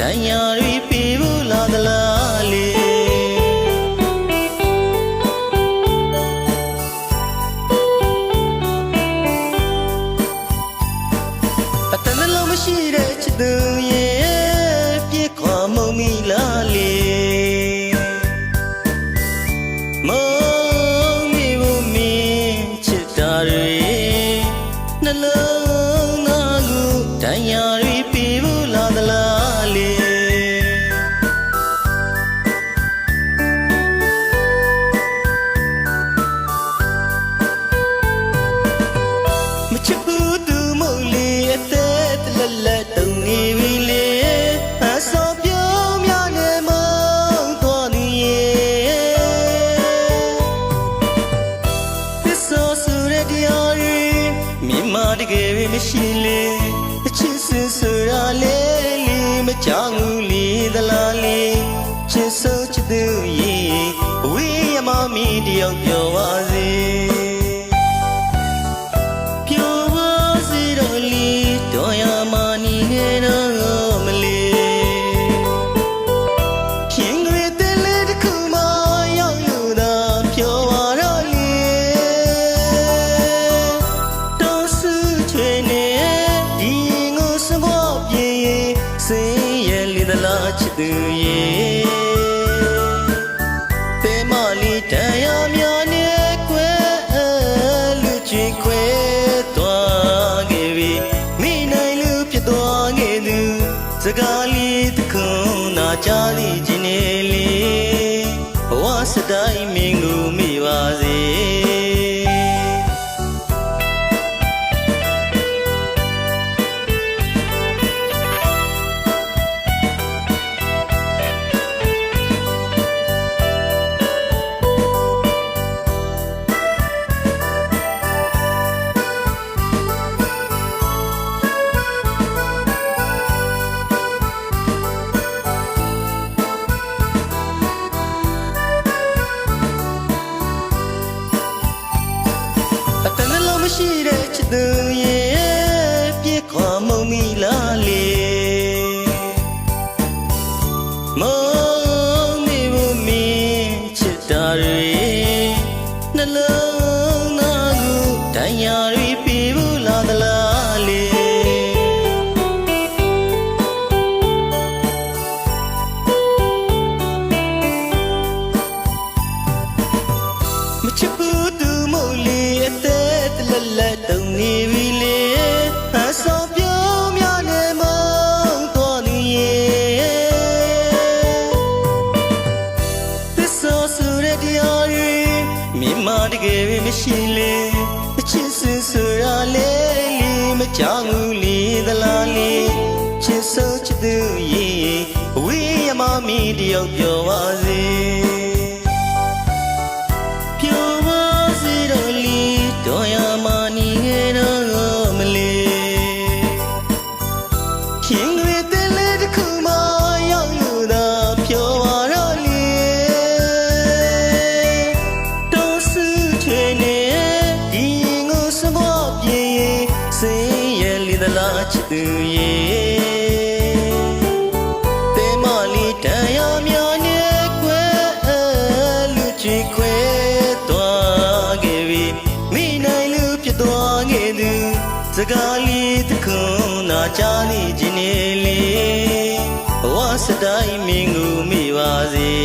တရားတွေပြေဖို့လာသလားလေအတန်နှလုံးမရှိတဲ့ချစ်သူရဲ့ပြေခွာမုံမီလားလေမုံမီဘူးမင်းချစ်တာတွေနှလုံးသား မြင်မတကယ်ပဲမရှိလေအချစ်စင်ဆိုတာလေလေမကြောက်ဘူးလေသလားလေချစ်ဆိုချစ်သူရဲ့ဝေးရမမီတယောက်ပြောပါစေ သလားချစ်သူရဲ့တဲမလီတရားများနဲ့ကွယ်လူချင်ခွဲသွားခဲ့ပြီမိနိုင်လူဖြစ်သွားခဲ့သူစကားလေးတစ်ခုနာကြားလိခြင်းနေလေဘဝစတိုင်းမင်းကိုမိပါစေ ရှိတဲ့ချစ်သူရဲ့ ကြောက်ဘူးလေသလားလေချစ်ဆိုချစ်သူရဲ့ဝေးရမမီတယောက်ပြောပါစေ သွားခဲ့သူစကားလေးတစ်ခုနာကြားနေခြင်းနေလေဘဝစတိုင်းမင်းကိုမိပါစေ